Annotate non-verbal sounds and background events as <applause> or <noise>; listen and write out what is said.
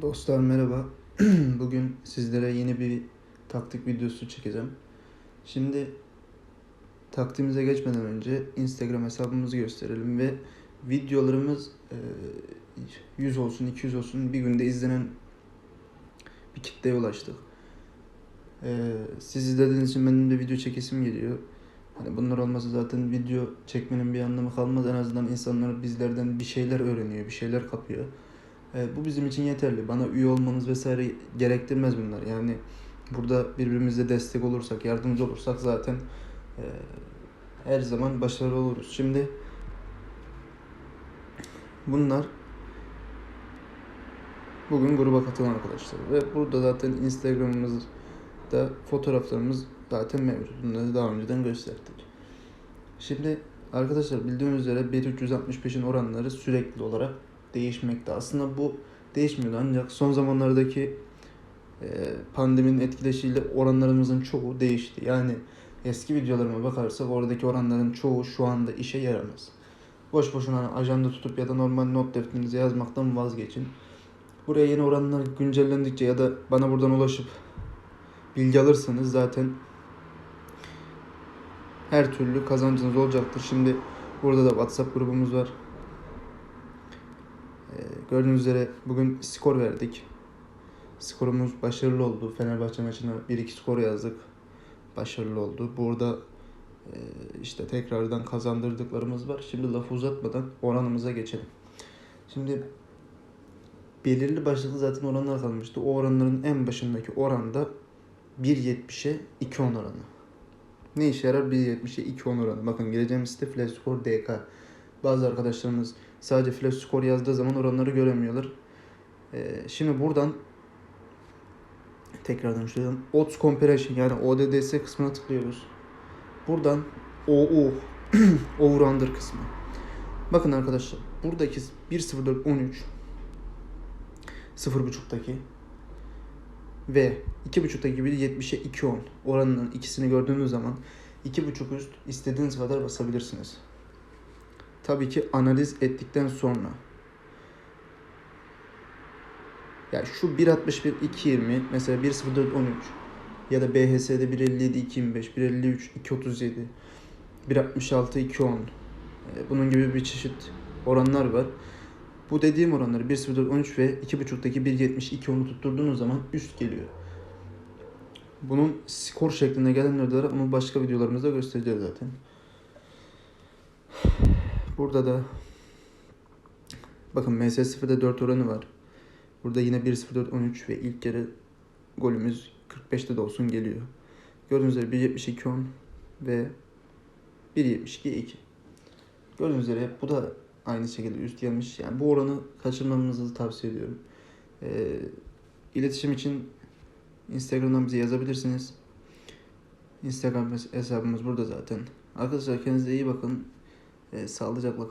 Dostlar merhaba. <clears throat> Bugün sizlere yeni bir taktik videosu çekeceğim. Şimdi taktiğimize geçmeden önce Instagram hesabımızı gösterelim ve videolarımız e, 100 olsun 200 olsun bir günde izlenen bir kitleye ulaştık. E, Siz izlediğiniz için benim de video çekesim geliyor. Hani bunlar olmasa zaten video çekmenin bir anlamı kalmaz. En azından insanlar bizlerden bir şeyler öğreniyor, bir şeyler kapıyor. Evet, bu bizim için yeterli. Bana üye olmanız vesaire gerektirmez bunlar. Yani burada birbirimize destek olursak, yardımcı olursak zaten e, her zaman başarılı oluruz. Şimdi bunlar bugün gruba katılan arkadaşlar ve burada zaten Instagram'ımızda fotoğraflarımız zaten mevcut. Bunları daha önceden gösterdik. Şimdi arkadaşlar bildiğiniz üzere B365'in oranları sürekli olarak değişmekte. Aslında bu değişmiyordu ancak son zamanlardaki e, pandeminin etkileşiyle oranlarımızın çoğu değişti. Yani eski videolarıma bakarsak oradaki oranların çoğu şu anda işe yaramaz. Boş boşuna ajanda tutup ya da normal not defterinize yazmaktan vazgeçin. Buraya yeni oranlar güncellendikçe ya da bana buradan ulaşıp bilgi alırsanız zaten her türlü kazancınız olacaktır. Şimdi burada da WhatsApp grubumuz var. Ee, Gördüğünüz üzere bugün skor verdik. Skorumuz başarılı oldu. Fenerbahçe maçına 1-2 skor yazdık. Başarılı oldu. Burada e, işte tekrardan kazandırdıklarımız var. Şimdi lafı uzatmadan oranımıza geçelim. Şimdi belirli başlıklı zaten oranlar kalmıştı. O oranların en başındaki oranda 1.70'e 2.10 oranı. Ne işe yarar 1.70'e 2.10 oranı? Bakın geleceğimiz site Flash Score DK. Bazı arkadaşlarımız sadece Flash Score yazdığı zaman oranları göremiyorlar. Ee, şimdi buradan tekrardan şuradan Odds Comparison yani ODDS kısmına tıklıyoruz. Buradan OU <clears throat> Over Under kısmı. Bakın arkadaşlar buradaki 1.04.13 0.5'taki ve 2.5'taki 1.70'e 2.10 oranının ikisini gördüğünüz zaman 2.5 üst istediğiniz kadar basabilirsiniz. Tabii ki analiz ettikten sonra. Ya şu 1.61 2.20 mesela 1.04 13 ya da BHS'de 1.57 2.25 1.53 2.37 1.66 2.10 e, bunun gibi bir çeşit oranlar var. Bu dediğim oranları 1.04 13 ve 2.5'taki 1.70 2.10'u tutturduğunuz zaman üst geliyor. Bunun skor şeklinde gelenleri de onu başka videolarımızda göstereceğiz zaten. Burada da bakın MS0'da 4 oranı var. Burada yine 1.04 13 ve ilk yarı golümüz 45'te de olsun geliyor. Gördüğünüz üzere 1.72 10 ve 1.72 2. Gördüğünüz üzere bu da aynı şekilde üst gelmiş. Yani bu oranı kaçırmamanızı tavsiye ediyorum. Ee, iletişim için Instagram'dan bize yazabilirsiniz. Instagram hesabımız burada zaten. Arkadaşlar kendinize iyi bakın. Ee, sağlıcakla kalın.